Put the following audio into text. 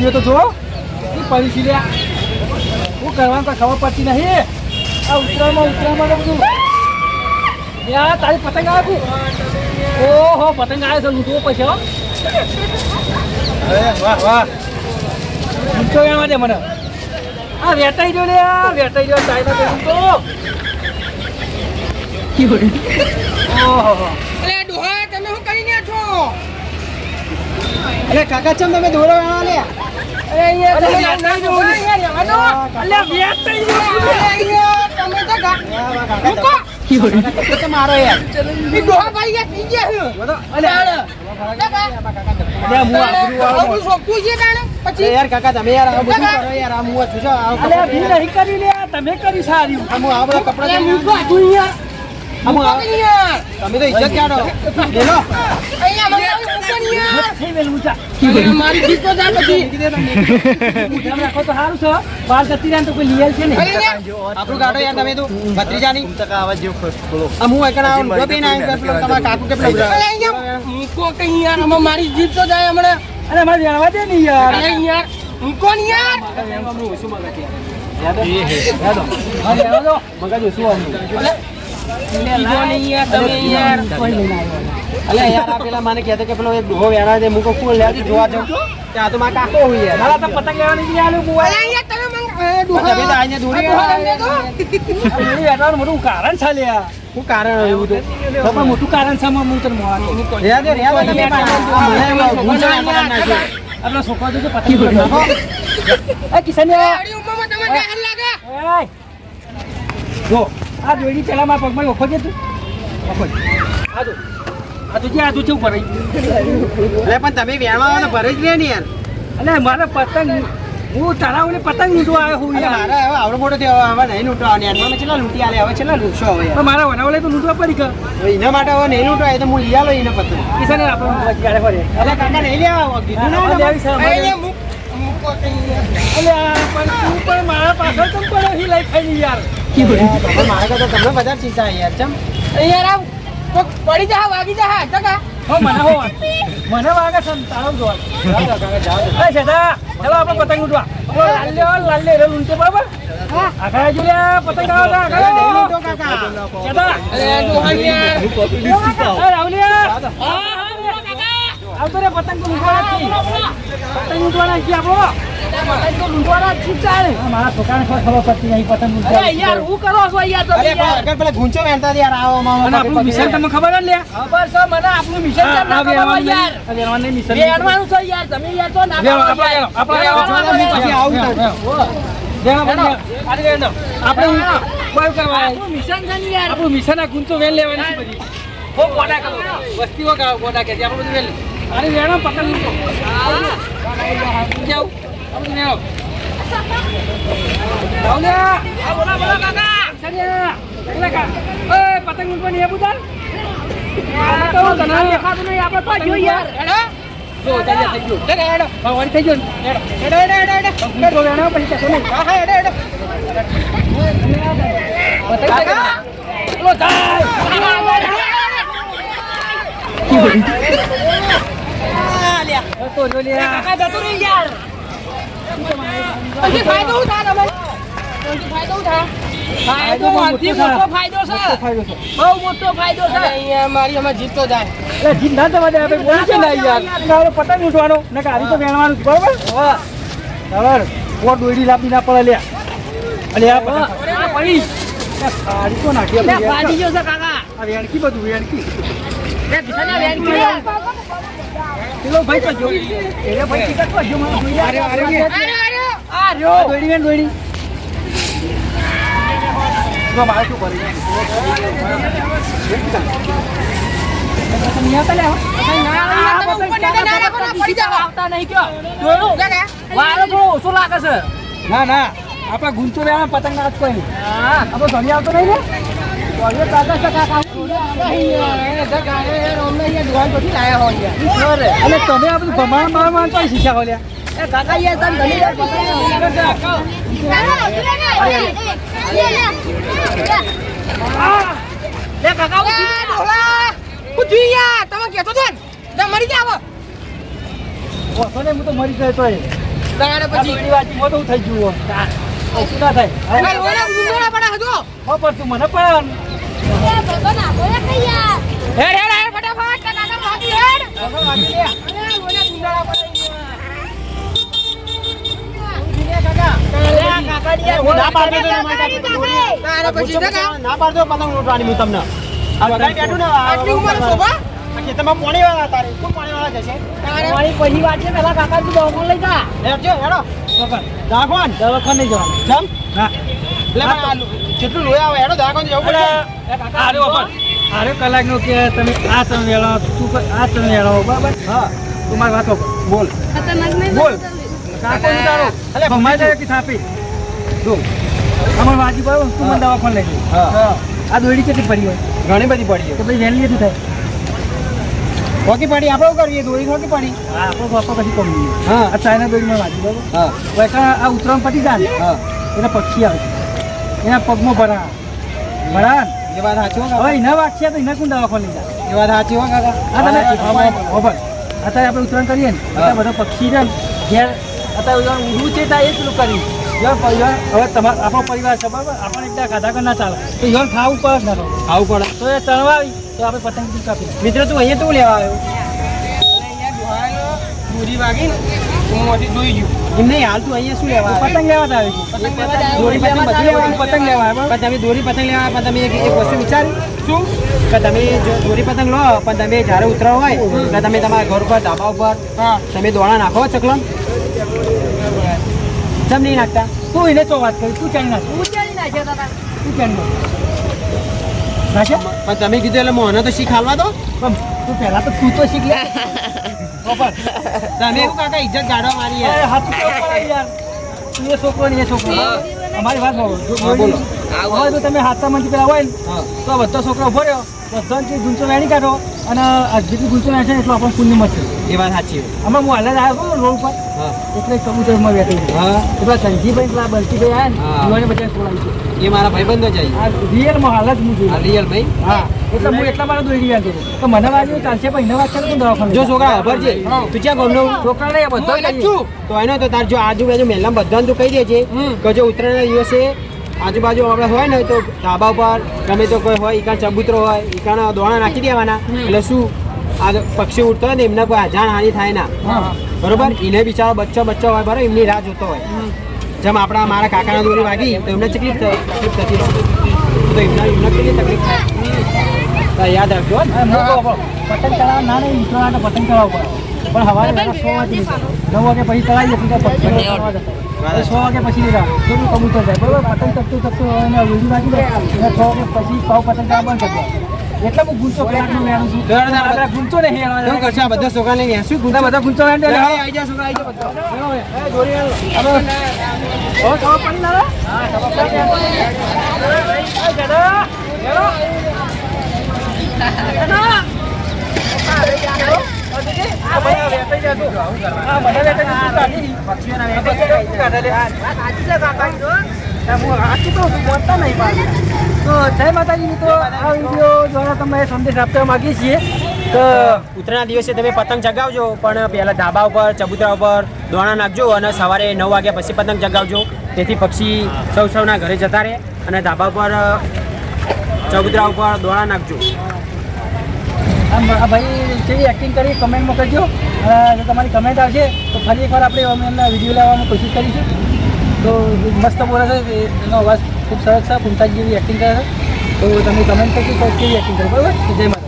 ગયો તો જો એ પડી લે શું કરવાનું કોઈ ખબર પડતી નહીં. આ ઉત્તરાયણમાં તો બધું. યાર તારી પતંગ આવે છે. ઓહો પતંગ આવે છે. લૂંટવો પછી હો. અરે વાહ વાહ. લૂંટો એના માટે મને. આ વેટાઈ ગયો લે આ વેટાઈ ગયો. ચાઇના તો ઓહો અરે કાકા ચમ તમે દોરો વેણવા લે અરે અહીંયા તમે વેટાઈ ગયો અહીંયા રહેવાનો. અલ્યા વેટાઈ અરે ગયો. અહીંયા તમે તો ગા- મૂકો. તો મારો યાર. ઈ ડોહા ભાઈ યાર ગયા કાકા, કાકા કરો નહીં સારી. તમે તો ઇજ્જત કાઢો લેલો અહીંયા મને મૂકો અહીંયા. મારી સારું છે ને આપણું કાઢો યાર તમે મારી જીત તો જાય હમણાં. અરે મારે જાણવા દે ને યાર અરે અહીંયા. મૂકો ને યાર. શું. મગજ યાર યાર. અલે યાર આ પેલા મને કહેતો કે પેલો એક ડોહો વેણા દે મુકો કુલ લે જોવા જાઉં. ત્યાં તો મારા કાકો હોય યાર. મારા તો પતંગ લેવાની જ નહીં બુવા અહીંયા તમે મંગ- અરે બે તમે તો દોરી ડોહા તો. મેળી વેટવાનું મોટું કારણ છે લ્યા. હું કારણ એવું તો? તો પણ મોટું કારણ છે હું તને દે રહ્યા દે તમે મને આપણા છોકરા જોજો પતંગ નાખો. એ કિશનિયા. આવડી ઉંમરમાં તમને ડર લાગે? એય. જો. આ દોયડી પેલા મારા પગમાં ઓખો છે તું? ઓખો. આ જો. આ તું આ તું ચેવું ભરાઈ અલે પણ તમે વેણવા વાળા ભરે જ ને યાર. અલે મારે પતંગ હું તળાવને પતંગ લૂંટવા આવ્યો હું યાર. મારે હવે આવડો મોટો થયો હવે નહીં લૂંટવાની યાર. મને છેલ્લા લૂંટી આલે હવે કેટલા લૂંટશો હવે મારા વનાવલે તો લૂંટવા પડી કે. એના માટે હવે નહીં લૂંટવા તો હું લઈ આલો એને પતંગ. કિશન આપણે લૂંટવા ગાડે ફરે અલે કાકા નહીં લેવા કીધું ના લેવી. અલે પણ તું પણ મારા પાછળ કેમ પડ્યો? હી લઈ ખાઈ યાર. મારા કરતા તમને ચિંતા છે યાર ચમ રાવ. કોક પડી જા વાગી જા ટકા હો મને હો મને વાગે તાળો જોવા એ શેઠા ચાલો આપણે પતંગ લૂંટવા ઓ લાલ્યો લાલ્યો રે લૂંટે બરાબર આખા જો પતંગ આવો તો આખા નહીં લૂંટો કાકા શેઠા અરે ડોહા યાર રાવલિયા આવતો રે પતંગ તો લૂંટવાના જ. પતંગ લૂંટવાના જ આપણો મિશન આ ગુંચો વેલ લેવાની વસ્તીઓ ગોડા કે આપણે બધું વેલ અરે વેણો પતંગ કા એ પતંગ લૂંટવાની એ બુધાર આ તો હું તને દેખાતું નહીં આપણે તો જોઈએ. યાર હેડો જો હા હા જો લે કાકા જતું રહી યાર પછી ફાયદો થાય તમને પછી ફાયદો થાય ફાયદો અતિ મોટો ફાયદો છે ફાયદો છે બહુ મોટો ફાયદો છે અહીંયા મારી અમે જીતતો જાય એટલે જીત ના થવા દે આપણે બોલી છે ને યાર તારો પતંગ લૂંટવાનો ને કારી તો વેણવાનું છે બરોબર બરાબર કોટ દોડી લાપી ના પડે લે અલે આ પડી આ તો નાખી આપણે ફાટી વેણ. કાકા આ વેણકી બધું વેણકી લે કિશનને વેણ કર્યો. પેલો ભાઈ તો જો. એને ભાઈ ટિકટ પર જો મને જોઈ અરે અરે આ રહ્યો દોડી વેણ દોડી તો મારે શું કરી હો. ના, ના, તમે ઉપર નીચે ના રાખો ને, પડી જાઓ. આવતા નહીં કયો? જોયું વારો થોડો ઓછો લાગે છે. ના ના. આપણા ગુંચો રહ્યા પતંગ ના કોઈ આપણો ધણી આવતો નહીં ને? છે. અને તમે આ બધું ભમાણ ભમાણ તો શીખ્યા હો એ કાકા તમે કહેતો હતો ને? મરી ને હું તો મરી ગયો તો તો થઈ ગયું. ઓછું ના થાય? હજુ. હો તું મને પણ. હેડ, હેડ, હેડ, ફટાફટ. હેડ. અરે. ના પાડતો પતંગ હું તમને. બેઠું ને આટલી ઉંમરે શોભા? આ ખેતરમાં પોણી વાળા તારે શું પોણી વાળા જશે વાત છે પેલા કાકા તું દવાખાને લઈ જા. હેડજો હેડો. પકડ. દાખવાન નહીં જવાનું. જમ? હા એટલે જેટલું લોહી આવે હેડો દાખવાન જવું પડે કાકા આરે કલાકનો કે તમે આ વેળો તું આ વેળો બરાબર? હા. તું મારી વાતો. બોલ. બોલ. કાકો તારો અલે, ભમાઈ કે થાપી? જો. અમાર વાજી બરાબર તું મને દવાખાન લઈ હા. આ દોડી કેટલી પડી હોય? ઘણી બધી પડી તો પછી વહેલી થાય? હોકી પાડી આપણે કરીએ? દોરી હોકી પડી. હા આપણો બાપા પછી કોમી હા. આ ચાઇના દોરીમાં વાંચી બરાબર હા. વૈકા આ ઉત્તરાયણ પછી જાય હા. એના પક્ષી આવે. એના પગમાં ભરા ભરા. એ વાત સાચી હોય હવે એના વાગશે તો એના કોણ દવાખાને લઈ જાય? એ વાત સાચી હોય કાકા. હા તમે ખબર અત્યારે આપણે ઉત્તરાયણ કરીએ ને અત્યારે બધા પક્ષી છે ઘેર અત્યારે ઊંધું છે ત્યાં એ પેલું કરી. હવે તમાર આપણો પરિવાર છે બરાબર? આપણે એકદા ખાધા કર ના ચાલે. તો યાર ખાવું પડે ખાવું. પડે. તો એ ચણવાવી. તો આપણે પતંગ બી કાપી મિત્રો તું અહીંયા તું લેવા આવ્યો? અહીંયા ડોહાનો વાગી હું મોઢી જોઈ ગયું. એમ નહીં હાલ તું અહીંયા શું લેવા પતંગ લેવા જ આવી છે. પતંગ લેવા જ આવ્યો. દોરી પતંગ બધું લેવા પતંગ લેવા પણ તમે દોરી પતંગ લેવા પણ તમે એક એક વસ્તુ વિચારી. શું? કે તમે જો દોરી પતંગ લો પણ તમે જ્યારે ઉતરો હોય તો તમે તમારા ઘર ઉપર ધાબા ઉપર તમે દોણા નાખો ચકલમ જમ નહીં નાખતા? તું એને ચો વાત કરી તું ચાલી નાખ. તું ચાલી નાખે. પણ તમે કીધું એટલે મોને તો શીખ હાલવા દો તું પહેલા તો તું તો શીખ લે. તમે એવું કાકા ઇજ્જત ગાડવા મારી યાર. તું એ છોકરો ને એ છોકરો અમારી વાત બોલો. આવો જો તમે હાથમાંથી પેલા હોય ને તો બધો છોકરો ઊભો રહ્યો. ગુંચો વેણી કાઢો અને જેટલી ગુંચો વેચે એટલું આપણને પુણ્ય મળશે. એ વાત સાચી હમણાં હું હાલત આવ્યો હતો રોડ ઉપર એટલે કબૂતરમાં બેઠો હા. પેલા સંજીભાઈ પેલા બલજીભાઈ હા. આવ્યા ને યુવાને બધા છોડાવી એ મારા ભાઈબંધો છે આ રિયલમાં હાલત હું રિયલ ભાઈ હા. એટલે હું એટલા માટે દોડી તો મને વાગ્યું ચાલશે પણ એને વાત કરે જો છોકરા ખબર છે? તું ક્યાં ગમનો? છોકરા બધો જ છું. તો એનો તો તાર જો આજુબાજુ મહેલા બધાને તું કહી દે છે. કે જો ઉત્તરાયણના દિવસે આજુબાજુ આપણે હોય ને તો ધાબા ઉપર ગમે તો કોઈ હોય ઈકાન ચબૂતરો હોય ઈકાના દોણા નાખી દેવાના. એટલે શું? આ પક્ષી ઉડતો હોય ને એમને કોઈ અજાણ હાનિ થાય ના. બરોબર? એને બિચારો બચ્ચો બચ્ચો હોય બરાબર? એમની રાહ જોતો હોય. જેમ આપણા મારા કાકાના દોરી વાગી તો એમને તકલીફ તકલીફ થતી તો એમને એમને કેટલી તકલીફ થાય? યાદ રાખજો પતંગ ચડાવ ના નહીં ઉત્તરાયણ પતંગ ચડાવવું પડે. પણ સવારે સો વાગે નવ વાગે પછી ચડાવીએ એટલે પતંગ ચડાવવા જતા. પછી સો વાગે પછી. થોડું કબૂતર જાય બરોબર પતંગ ચડતું હવે એને વાગી જાય છ વાગે પછી પાવ પતંગ ચડાવવા બંધ કરી દે. એટલે હું ગુંચો છું ગુંચો નહીં હેરવા શું કરશે આ બધા છોકરાને ત્યાં શું બધા બધા ગુંચો વેણ દે બધા લે. આવી જા છોકરા આવી જા બધા હેલો, એ દોરી હેલો. હવે, હવે ખબર પડી ના હા, ખબર પડી. એ ગધા, હેલો. ગધા. આ દીદી, આ ભાઈ આ વેચાઈ જાય માતાજી મિત્રો આ વીડિયો દ્વારા તમે સંદેશ આપવા માંગીએ છીએ તો ઉત્તરાયણના દિવસે તમે પતંગ ચગાવજો, પણ પહેલાં ધાબા ઉપર, ચબૂતરા ઉપર દોણા નાખજો અને સવારે નવ વાગ્યા પછી પતંગ ચગાવજો. તેથી પક્ષી સૌ સૌના ઘરે જતા રહે અને ધાબા ઉપર, ચબૂતરા ઉપર દોણા નાખજો. આમ, આ ભાઈ કેવી એક્ટિંગ કરી? કમેન્ટમાં કરજો. જો તમારી કમેન્ટ આવશે, તો ફરી એકવાર આપણે અમે એમના વીડિયો લાવવાની કોશિશ કરીશું. તો મસ્ત બોલે છે. એનો અવાજ ખૂબ સરસ છે. પૂમતાજ જેવી એક્ટિંગ કરે છે. તો તમે કમેન્ટ કરજો કેવી એક્ટિંગ કરો બરાબર? જય